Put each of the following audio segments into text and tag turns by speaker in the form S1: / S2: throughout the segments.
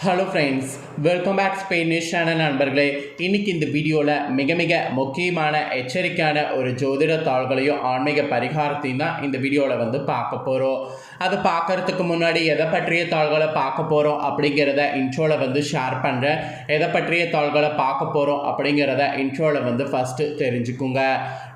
S1: Hello friends welcome back Spain news channel நண்பர்களே. இன்றைக்கி இந்த வீடியோவில் மிக மிக முக்கியமான எச்சரிக்கையான ஒரு ஜோதிட தாள்களையும் ஆன்மீக பரிகாரத்தையும் தான் இந்த வீடியோவில் வந்து பார்க்க போகிறோம் அது பார்க்கறதுக்கு முன்னாடி எதை பற்றிய தாள்களை பார்க்க போகிறோம் அப்படிங்கிறத இன்ட்ரோவில் வந்து ஷேர் பண்ணுறேன் எதை பற்றிய தாள்களை பார்க்க போகிறோம் அப்படிங்கிறத இன்ட்ரோவில் வந்து ஃபஸ்ட்டு தெரிஞ்சுக்குங்க.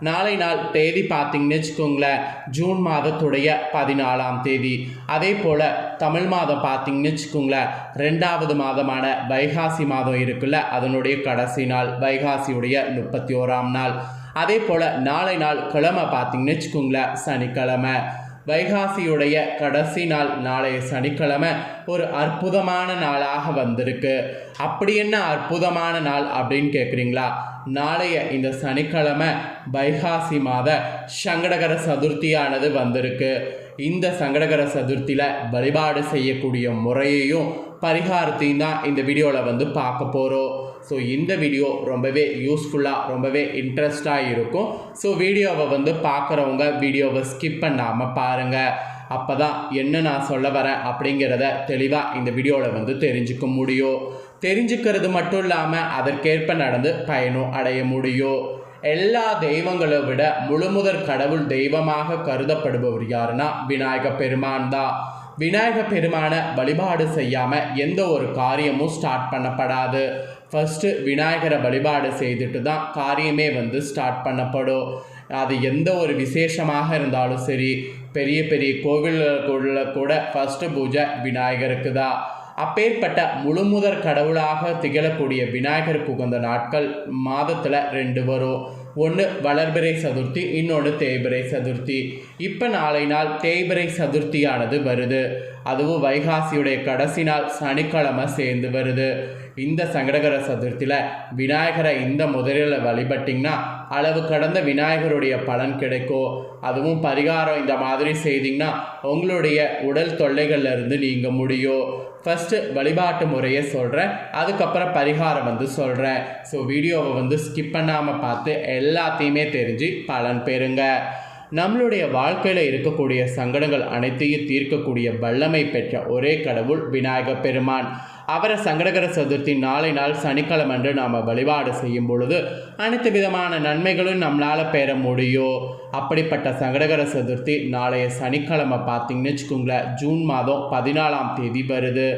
S1: நாளை நாள் தேதி பார்த்தீங்கன்னு வச்சுக்கோங்களேன் ஜூன் மாதத்துடைய பதினாலாம் தேதி. அதே போல் தமிழ் மாதம் பார்த்தீங்கன்னு வச்சுக்கோங்களேன் ரெண்டாவது மாதமான வைகாசி மாதம் இருக்குல்ல அதனுடைய கடைசி நாள் வைகாசியுடைய முப்பத்தி ஓராம் நாள். அதே போல் நாளை நாள் கிழமை பார்த்தீங்கன்னு வச்சுக்கோங்களேன் சனிக்கிழமை. வைகாசியுடைய கடைசி நாள் நாளைய சனிக்கிழமை ஒரு அற்புதமான நாளாக வந்திருக்கு. அப்படி என்ன அற்புதமான நாள் அப்படின்னு கேட்குறீங்களா நாளைய இந்த சனிக்கிழமை வைகாசி மாத சங்கடகர சதுர்த்தியானது வந்திருக்கு. இந்த சங்கடகர சதுர்த்தியில் வழிபாடு செய்யக்கூடிய முறையையும் பரிகாரத்தையும் தான் இந்த வீடியோவில் வந்து பார்க்க போகிறோம் ஸோ இந்த வீடியோ ரொம்பவே யூஸ்ஃபுல்லாக ரொம்பவே இன்ட்ரெஸ்டாக இருக்கும். ஸோ வீடியோவை வந்து பார்க்குறவங்க வீடியோவை ஸ்கிப் பண்ணாமல் பாருங்கள் அப்போ தான் என்ன நான் சொல்ல வரேன் அப்படிங்கிறத தெளிவாக இந்த வீடியோவில் வந்து தெரிஞ்சுக்க முடியும். தெரிஞ்சுக்கிறது மட்டும் இல்லாமல் அதற்கேற்ப நடந்து பயனும் அடைய முடியும். எல்லா தெய்வங்களை விட முழுமுதற் கடவுள் தெய்வமாக கருதப்படுபவர் யாருன்னா விநாயக பெருமான் தான். விநாயக பெருமானை வழிபாடு செய்யாமல் எந்த ஒரு காரியமும் ஸ்டார்ட் பண்ணப்படாது. ஃபஸ்ட்டு விநாயகரை வழிபாடு செய்துட்டு தான் காரியமே வந்து ஸ்டார்ட் பண்ணப்படும். அது எந்த ஒரு விசேஷமாக இருந்தாலும் சரி பெரிய பெரிய கோவில்களுக்குள்ள கூட ஃபஸ்ட்டு பூஜை விநாயகருக்கு தான். அப்பேற்பட்ட முழுமுதற் கடவுளாக திகழக்கூடிய விநாயகர் புகுந்த நாட்கள் மாதத்தில் ரெண்டு வரும். ஒன்று வளர்பிறை சதுர்த்தி இன்னொன்று தேய்பிறை சதுர்த்தி. இப்போ நாளை நாள் தேய்பிறை சதுர்த்தியானது வருது. அதுவும் வைகாசியுடைய கடைசி நாள் சனிக்கிழமை சேர்ந்து வருது. இந்த சங்கடகர சதுர்த்தியில் விநாயகரை இந்த முதலில் வழிபட்டிங்கன்னா அளவு கடந்த விநாயகருடைய பலன் கிடைக்கும். அதுவும் பரிகாரம் இந்த மாதிரி செய்திங்கன்னா உங்களுடைய உடல் தொல்லைகள்லேருந்து நீங்கள் முடியும். ஃபஸ்ட்டு வழிபாட்டு முறையை சொல்கிறேன் அதுக்கப்புறம் பரிகாரம் வந்து சொல்கிறேன் ஸோ வீடியோவை வந்து ஸ்கிப் பண்ணாமல் பார்த்து எல்லாத்தையுமே தெரிஞ்சு பலன் பெறுங்க. நம்மளுடைய வாழ்க்கையில் இருக்கக்கூடிய சங்கடங்கள் அனைத்தையும் தீர்க்கக்கூடிய வல்லமை பெற்ற ஒரே கடவுள் விநாயக பெருமான். அவரை சங்கடகர சதுர்த்தி நாளை நாள் சனிக்கிழமை அன்று நாம் வழிபாடு செய்யும் பொழுது அனைத்து விதமான நன்மைகளும் நம்மளால் பெற முடியும். அப்படிப்பட்ட சங்கடகர சதுர்த்தி நாளைய சனிக்கிழமை பார்த்தீங்கன்னு வச்சுக்கோங்களேன் ஜூன் மாதம் பதினாலாம் தேதி வருது.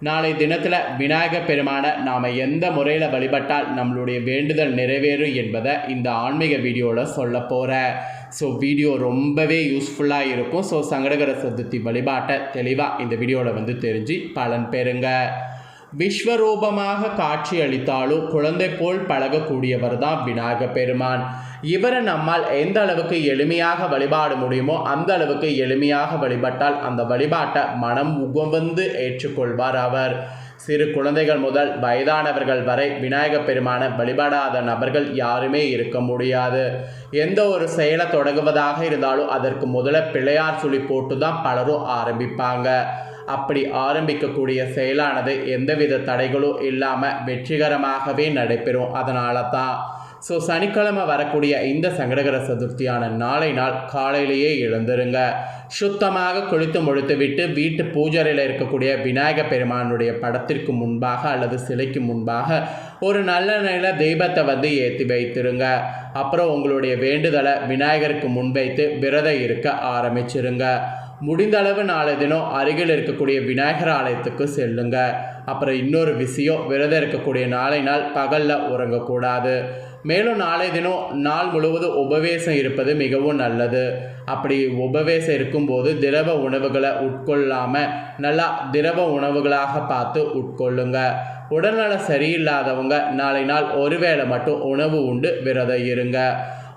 S1: நாளை தினத்தில் விநாயக பெருமானை நாம் எந்த முறையில் வழிபட்டால் நம்மளுடைய வேண்டுதல் நிறைவேறும் என்பதை இந்த ஆன்மீக வீடியோவில் சொல்ல போகிறேன் ஸோ வீடியோ ரொம்பவே யூஸ்ஃபுல்லாக இருக்கும். ஸோ சங்கடகர சதுர்த்தி வழிபாட்டை தெளிவாக இந்த வீடியோவில் வந்து தெரிஞ்சு பலன் பெறுங்க. விஸ்வரூபமாக காட்சி அளித்தாலும் குழந்தை போல் பழகக்கூடியவர் தான் விநாயக பெருமான். இவரை நம்மால் எந்த அளவுக்கு எளிமையாக வழிபாட முடியுமோ அந்த அளவுக்கு எளிமையாக வழிபட்டால் அந்த வழிபாட்டை மனம் உகவந்து ஏற்றுக்கொள்வார் அவர். சிறு குழந்தைகள் முதல் வயதானவர்கள் வரை விநாயக பெருமான வழிபடாத நபர்கள் யாருமே இருக்க முடியாது. எந்த ஒரு செயலை தொடங்குவதாக இருந்தாலும் அதற்கு முதல்ல பிள்ளையார் சொல்லி போட்டு தான் பலரும் ஆரம்பிப்பாங்க. அப்படி ஆரம்பிக்கக்கூடிய செயலானது எந்தவித தடைகளும் இல்லாமல் வெற்றிகரமாகவே நடைபெறும். அதனால தான் ஸோ சனிக்கிழமை வரக்கூடிய இந்த சங்கடகர சதுர்த்தியான நாளை நாள் காலையிலேயே எழுந்துருங்க. சுத்தமாக குளித்து முடித்து விட்டு வீட்டு பூஜரையில் இருக்கக்கூடிய விநாயக பெருமானுடைய படத்திற்கு முன்பாக அல்லது சிலைக்கு முன்பாக ஒரு நல்ல நல்ல தெய்வத்தை வந்து ஏற்றி வைத்திருங்க. அப்புறம் உங்களுடைய வேண்டுதலை விநாயகருக்கு முன்வைத்து விரதம் இருக்க ஆரம்பிச்சிருங்க. முடிந்த அளவு நாளை தினம் அருகில் இருக்கக்கூடிய விநாயகர் ஆலயத்துக்கு செல்லுங்க. அப்புறம் இன்னொரு விஷயம் விரதம் இருக்கக்கூடிய நாளை நாள் பகலில் உறங்கக்கூடாது. மேலும் நாளை தினம் நாள் முழுவதும் உபவேசம் இருப்பது மிகவும் நல்லது. அப்படி உபவேசம் இருக்கும்போது திரவ உணவுகளை உட்கொள்ளாமல் நல்லா திரவ உணவுகளாக பார்த்து உட்கொள்ளுங்க. உடல்நலம் சரியில்லாதவங்க நாளை நாள் ஒருவேளை மட்டும் உணவு உண்டு விரதம் இருங்க.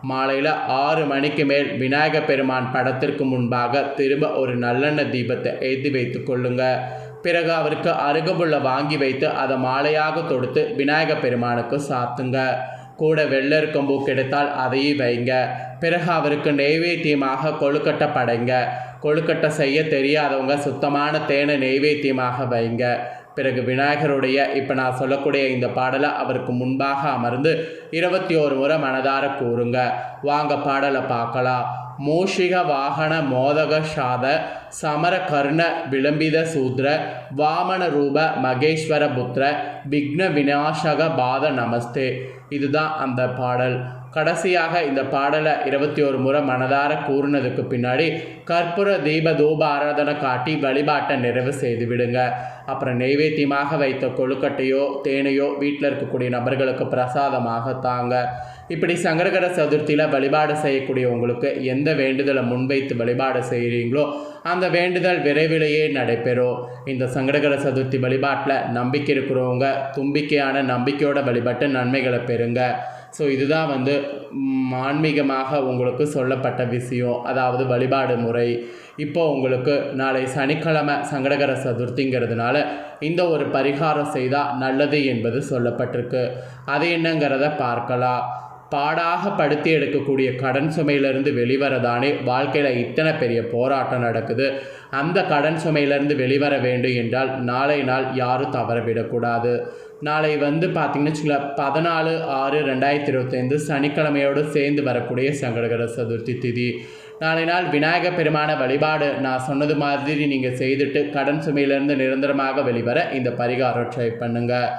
S1: மாலையில் ஆறு மணிக்கு மேல் விநாயக பெருமான் படத்திற்கு முன்பாக திரும்ப ஒரு நல்லெண்ண தீபத்தை ஏற்றி வைத்து கொள்ளுங்க. பிறகு அவருக்கு அருகபுள்ள வாங்கி வைத்து அதை மாலையாக தொடுத்து விநாயக பெருமானுக்கு சாத்துங்க. கூட வெள்ளருக்கம்பூ கிடைத்தால் அதையும் வைங்க. பிறகு அவருக்கு நெய்வேத்தியமாக கொழுக்கட்டை படைங்க. கொழுக்கட்டை செய்ய தெரியாதவங்க சுத்தமான தேனை நெய்வேத்தியமாக வைங்க. பிறகு விநாயகருடைய இப்போ நான் சொல்லக்கூடிய இந்த பாடலை அவருக்கு முன்பாக அமர்ந்து இருபத்தி ஒரு முறை மனதார கூறுங்க. வாங்க பாடலை பார்க்கலாம். மூஷிக வாகன மோதக ஷாத சமர கர்ண விளம்பித சூத்ர வாமன ரூப மகேஸ்வர புத்திர விக்ன விநாசக பாத நமஸ்தே. இதுதான் அந்த பாடல். கடைசியாக இந்த பாடலை இருபத்தி ஒரு முறை மனதார கூறினதுக்கு பின்னாடி கற்பூர தீப தூப ஆராதனை காட்டி வழிபாட்டை நிறைவு செய்து விடுங்க. அப்புறம் நெய்வேத்தியமாக வைத்த கொழுக்கட்டையோ தேனையோ வீட்டில் இருக்கக்கூடிய நபர்களுக்கு பிரசாதமாக தாங்க. இப்படி சங்கரகர சதுர்த்தியில் வழிபாடு செய்யக்கூடிய உங்களுக்கு எந்த வேண்டுதலை முன்வைத்து வழிபாடு செய்கிறீங்களோ அந்த வேண்டுதல் விரைவிலேயே நடைபெறும். இந்த சங்கடகர சதுர்த்தி வழிபாட்டில் நம்பிக்கை இருக்கிறவங்க தும்பிக்கையான நம்பிக்கையோட வழிபட்டு நன்மைகளை பெறுங்க. ஸோ இதுதான் வந்து ஆன்மீகமாக உங்களுக்கு சொல்லப்பட்ட விஷயம். அதாவது வழிபாடு முறை. இப்போ உங்களுக்கு நாளை சனிக்கிழமை சங்கடகர சதுர்த்திங்கிறதுனால இந்த ஒரு பரிகாரம் செய்தால் நல்லது என்பது சொல்லப்பட்டிருக்கு. அது என்னங்கிறத பார்க்கலாம். பாடாக படுத்தி எடுக்கக்கூடிய கடன் சுமையிலிருந்து வெளிவரதானே வாழ்க்கையில் இத்தனை பெரிய போராட்டம் நடக்குது. அந்த கடன் சுமையிலிருந்து வெளிவர வேண்டும் என்றால் நாளை நாள் யாரும் தவற விடக்கூடாது நாளை வந்து பார்த்திங்கன்னு வச்சுக்கோங்களேன் பதினாலு ஆறு ரெண்டாயிரத்தி இருபத்தைந்து சனிக்கிழமையோடு சேர்ந்து வரக்கூடிய சங்கடகர சதுர்த்தி திதி. நாளை நாள் விநாயகர் பெருமான வழிபாடு. நான் சொன்னது மாதிரி நீங்கள் செய்துட்டு கடன் சுமையிலிருந்து நிரந்தரமாக வெளிவர இந்த பரிகாரம் ட்ரை பண்ணுங்கள்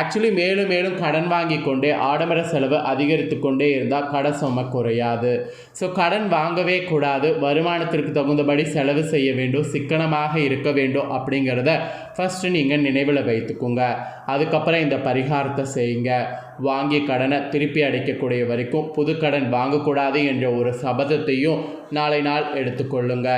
S1: ஆக்சுவலி மேலும் மேலும் கடன் வாங்கி கொண்டே ஆடம்பர செலவு அதிகரித்து கொண்டே இருந்தால் கடன் சுமை குறையாது. ஸோ கடன் வாங்கவே கூடாது. வருமானத்திற்கு தகுந்தபடி செலவு செய்ய வேண்டும். சிக்கனமாக இருக்க வேண்டும் அப்படிங்கிறத ஃபஸ்ட்டு நீங்கள் நினைவில் வைத்துக்கோங்க. அதுக்கப்புறம் இந்த பரிகாரத்தை செய்யுங்க. வாங்கிய கடனை திருப்பி அடைக்கக்கூடிய வரைக்கும் புது கடன் வாங்கக்கூடாது என்ற ஒரு சபதத்தையும் நாளை நாள் எடுத்துக்கொள்ளுங்க.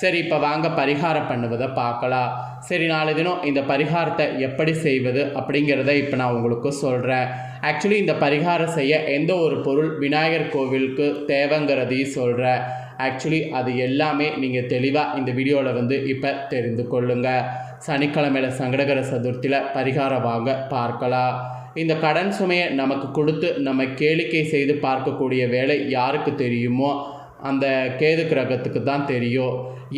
S1: சரி இப்போ வாங்க பரிகாரம் பண்ணுவதை பார்க்கலாம். சரி நாளை தினம் இந்த பரிகாரத்தை எப்படி செய்வது அப்படிங்கிறத இப்போ நான் உங்களுக்கு சொல்கிறேன் ஆக்சுவலி இந்த பரிகாரம் செய்ய எந்த ஒரு பொருள் விநாயகர் கோவிலுக்கு தேவைங்கிறதையும் சொல்கிறேன் ஆக்சுவலி அது எல்லாமே நீங்கள் தெளிவாக இந்த வீடியோவில் வந்து இப்போ தெரிந்து கொள்ளுங்கள் சனிக்கிழமையில் சங்கடகர சதுர்த்தியில் பரிகாரம் வாங்க பார்க்கலாம். இந்த கடன் சுமையை நமக்கு கொடுத்து நம்ம கேளிக்கை செய்து பார்க்கக்கூடிய வேலை யாருக்கு தெரியுமோ அந்த கேது கிரகத்துக்கு தான் தெரியும்.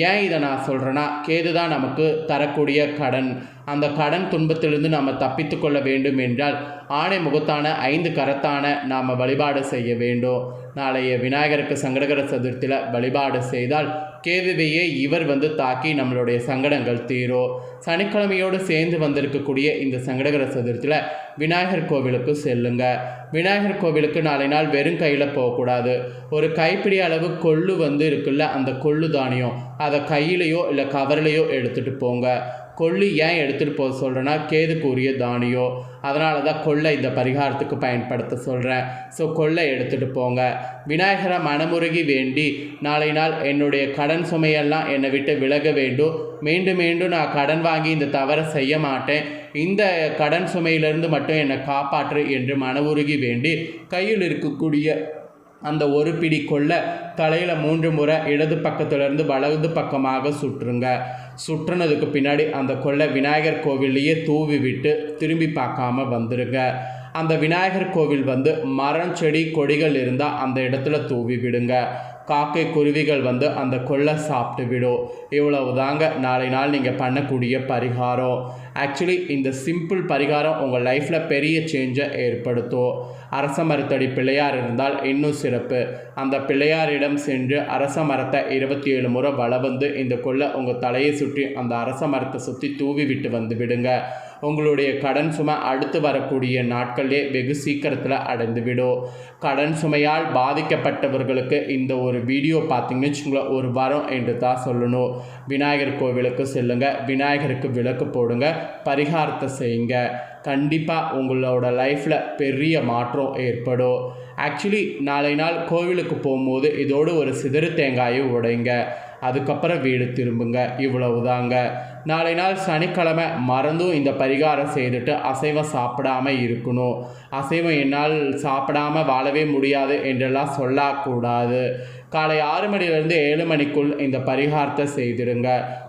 S1: ஏன் இதை நான் சொல்கிறேன்னா கேது தான் நமக்கு தரக்கூடிய கடன். அந்த கடன் துன்பத்திலிருந்து நம்ம தப்பித்து கொள்ள வேண்டும் என்றால் ஆணை முகத்தான ஐந்து கரத்தான நாம் வழிபாடு செய்ய வேண்டும். நாளைய விநாயகருக்கு சங்கடகர சதுர்த்தியில் வழிபாடு செய்தால் கேதுவையே இவர் வந்து தாக்கி நம்மளுடைய சங்கடங்கள் தீரும் சனிக்கிழமையோடு சேர்ந்து வந்திருக்கக்கூடிய இந்த சங்கடகர சதுர்த்தியில் விநாயகர் கோவிலுக்கு செல்லுங்க. விநாயகர் கோவிலுக்கு நாளை நாள் வெறும் கையில் போகக்கூடாது. ஒரு கைப்பிடி அளவு கொள்ளு வந்து இருக்குல்ல அந்த கொள்ளு தானியம் அதை கையிலையோ இல்லை கவர்லையோ எடுத்துகிட்டு போங்க. கொள்ளு ஏன் எடுத்துகிட்டு போக சொல்கிறேன்னா கேதுக்குரிய தானியம் அதனால தான் கொள்ளை இந்த பரிகாரத்துக்கு பயன்படுத்த சொல்கிறேன் ஸோ கொள்ளை எடுத்துகிட்டு போங்க. விநாயகரை மனமுருகி வேண்டி நாளை நாள் என்னுடைய கடன் சுமையெல்லாம் என்னை விட்டு விலக வேண்டும். மீண்டும் மீண்டும் நான் கடன் வாங்கி இந்த தவறை செய்ய மாட்டேன். இந்த கடன் சுமையிலிருந்து மட்டும் என்னை காப்பாற்று என்று மனமுருகி வேண்டி கையில் இருக்கக்கூடிய அந்த ஒரு பிடி கொள்ள தலையில் மூன்று முறை இடது பக்கத்துலேருந்து வலது பக்கமாக சுற்றுங்க. சுற்றுனதுக்கு பின்னாடி அந்த கொள்ளை விநாயகர் கோவில்லையே தூவி விட்டு திரும்பி பார்க்காம வந்துடுங்க அந்த விநாயகர் கோவில் வந்து மரம் செடி கொடிகள் இருந்தால் அந்த இடத்துல தூவி விடுங்க. காக்கை குருவிகள் வந்து அந்த கொள்ளை சாப்பிட்டு விடும் இவ்வளவு தாங்க நாளை நாள் நீங்கள் பண்ணக்கூடிய பரிகாரம். ஆக்சுவலி இந்த சிம்பிள் பரிகாரம் உங்கள் லைஃப்பில் பெரிய சேஞ்சை ஏற்படுத்தும். அரச மரத்தடி பிள்ளையார் இருந்தால் இன்னும் சிறப்பு. அந்த பிள்ளையாரிடம் சென்று அரச மரத்தை இருபத்தி ஏழு முறை வள வந்து இந்த கொள்ளை உங்கள் தலையை சுற்றி அந்த அரச மரத்தை சுற்றி தூவி விட்டு வந்து விடுங்க. உங்களுடைய கடன் சுமை அடுத்து வரக்கூடிய நாட்களிலே வெகு சீக்கிரத்தில் அடைந்துவிடும். கடன் சுமையால் பாதிக்கப்பட்டவர்களுக்கு இந்த ஒரு வீடியோ பார்த்தீங்கன்னு வச்சுங்களேன் ஒரு வரம் என்று தான் சொல்லணும். விநாயகர் கோவிலுக்கு செல்லுங்கள் விநாயகருக்கு விளக்கு போடுங்க பரிகாரத்தை செய்யுங்க. கண்டிப்பாக உங்களோட லைஃப்பில் பெரிய மாற்றம் ஏற்படும். ஆக்சுவலி நாளை நாள் கோவிலுக்கு போகும்போது இதோடு ஒரு சிதறு தேங்காயை உடைங்க. அதுக்கப்புறம் வீடு திரும்புங்க. இவ்வளவுதாங்க. நாளை நாள் சனிக்கிழமை மறந்தும் இந்த பரிகாரம் செய்துட்டு அசைவம் சாப்பிடாம இருக்கணும். அசைவம் என்னால் சாப்பிடாம வாழவே முடியாது என்றெல்லாம் சொல்லக்கூடாது. காலை ஆறு மணிலேருந்து ஏழு மணிக்குள் இந்த பரிகாரத்தை செய்திடுங்க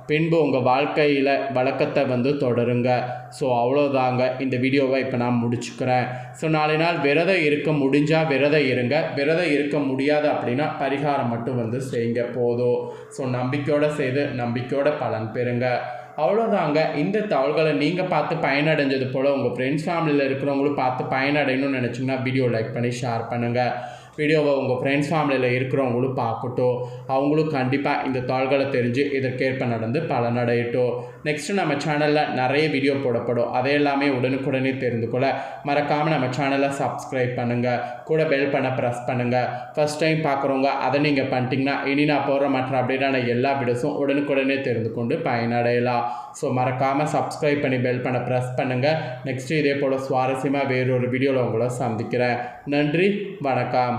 S1: பின்பு உங்கள் வாழ்க்கையில் வழக்கத்தை வந்து தொடருங்க. ஸோ அவ்வளோதாங்க இந்த வீடியோவை இப்போ நான் முடிச்சுக்கிறேன். ஸோ நாளை நாள் விரதம் இருக்க முடிஞ்சால் விரதம் இருங்க. விரதம் இருக்க முடியாது அப்படின்னா பரிகாரம் மட்டும் வந்து செய்யுங்க போதும். ஸோ நம்பிக்கையோடு செய்து நம்பிக்கையோட பலன் பெறுங்க. அவ்வளோதாங்க இந்த தகவல்களை நீங்கள் பார்த்து பயனடைஞ்சது போல் உங்கள் ஃப்ரெண்ட்ஸ் ஃபேமிலியில் இருக்கிறவங்களும் பார்த்து பயனடையணும்னு நினச்சிங்கன்னா வீடியோ லைக் பண்ணி ஷேர் பண்ணுங்கள் வீடியோவை உங்கள் ஃப்ரெண்ட்ஸ் ஃபேமிலியில் இருக்கிறவங்களும் பார்க்கட்டும். அவங்களும் கண்டிப்பாக இந்த தாள்களை தெரிஞ்சு இதற்கேற்ப நடந்து பலனடையட்டும். நெக்ஸ்ட்டு நம்ம சேனலில் நிறைய வீடியோ போடப்படும். அதை எல்லாமே உடனுக்குடனே தெரிந்து கொள்ள மறக்காமல் நம்ம சேனலை சப்ஸ்கிரைப் பண்ணுங்கள் கூட பெல் பண்ண ப்ரெஸ் பண்ணுங்கள் ஃபஸ்ட் டைம் பார்க்குறவங்க அதை நீங்கள் பண்ணிட்டீங்கன்னா இனி நான் போகிற மற்ற அப்படின்னா எல்லா வீடியோஸும் உடனுக்குடனே தெரிந்து கொண்டு பயனடையலாம். ஸோ மறக்காமல் சப்ஸ்கிரைப் பண்ணி பெல் பண்ண ப்ரெஸ் பண்ணுங்கள் நெக்ஸ்ட்டு இதே போல் சுவாரஸ்யமாக வேறொரு வீடியோவில் உங்களை சந்திக்கிறேன். நன்றி வணக்கம்.